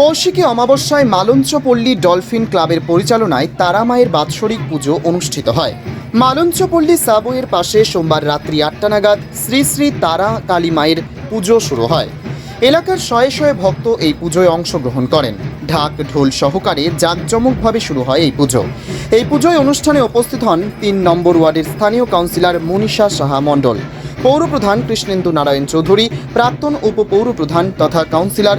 কৌশিকী অমাবস্যায় মালঞ্চপল্লী ডলফিন ক্লাবের পরিচালনায় তারামায়ের বাৎসরিক পুজো অনুষ্ঠিত হয়। মালঞ্চপল্লী সাবওয়ের পাশে সোমবার রাত্রি আটটা নাগাদ শ্রী শ্রী তারা কালী মায়ের পুজো শুরু হয়। এলাকার শয়ে শয়ে ভক্ত এই পুজোয় অংশগ্রহণ করেন। ঢাক ঢোল সহকারে জাঁকজমকভাবে শুরু হয় এই পুজো। এই পুজোয় অনুষ্ঠানে উপস্থিত হন তিন নম্বর ওয়ার্ডের স্থানীয় কাউন্সিলর মনীষা সাহা মণ্ডল, পৌরপ্রধান কৃষ্ণেন্দু নারায়ণ চৌধুরী, প্রাক্তন উপপৌরপ্রধান তথা কাউন্সিলর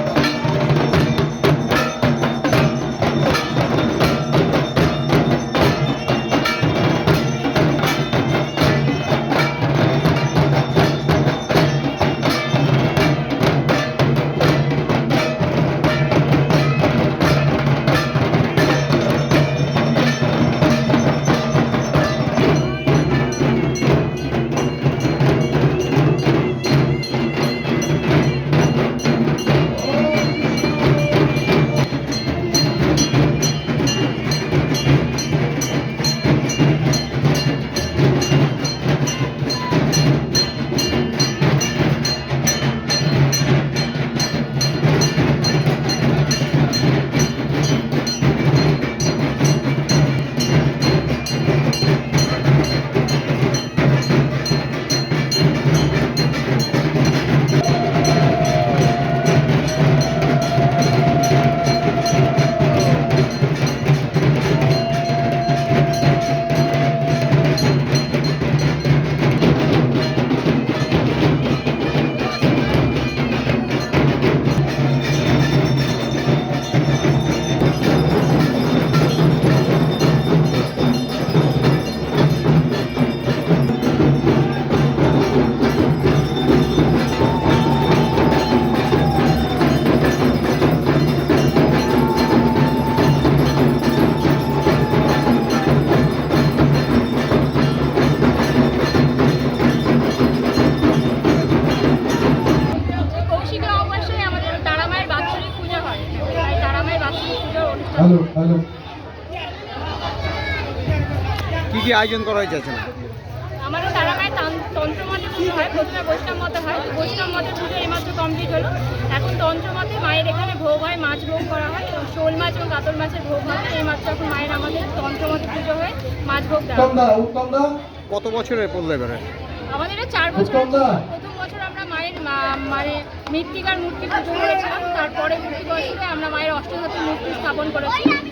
হ্যালো হ্যালো। কি কি আয়োজন করা হয়েছে আমাদের তারামায়ের তান- তন্ত্রমতে পুজো হয় প্রথমে বৈষ্ণব মতে হয় তো বৈষ্ণব মতে পুজো এইমাত্র কমপ্লিট হলো। এখন তন্ত্রমতে মায়ের এখানে ভোগ হয় মাছ ভোগ করা হয় এবং শোল মাছ এবং কাতল মাছের ভোগ হয়। এইমাত্র এখন মায়ের আমাদের তন্ত্রমতে পুজো হয়ে মাছ ভোগ দেওয়া উত্তম দা উত্তম দা। কত বছরের পড়ল এবারে? আমাদের চার বছর প্রথম বছর আমরা মায়ের মা- মানে মৃত্তিকার মূর্তি পুজো করেছিলাম। তারপরে মূর্তি আমরা মায়ের অষ্টধাতু মূর্তি স্থাপন করেছি।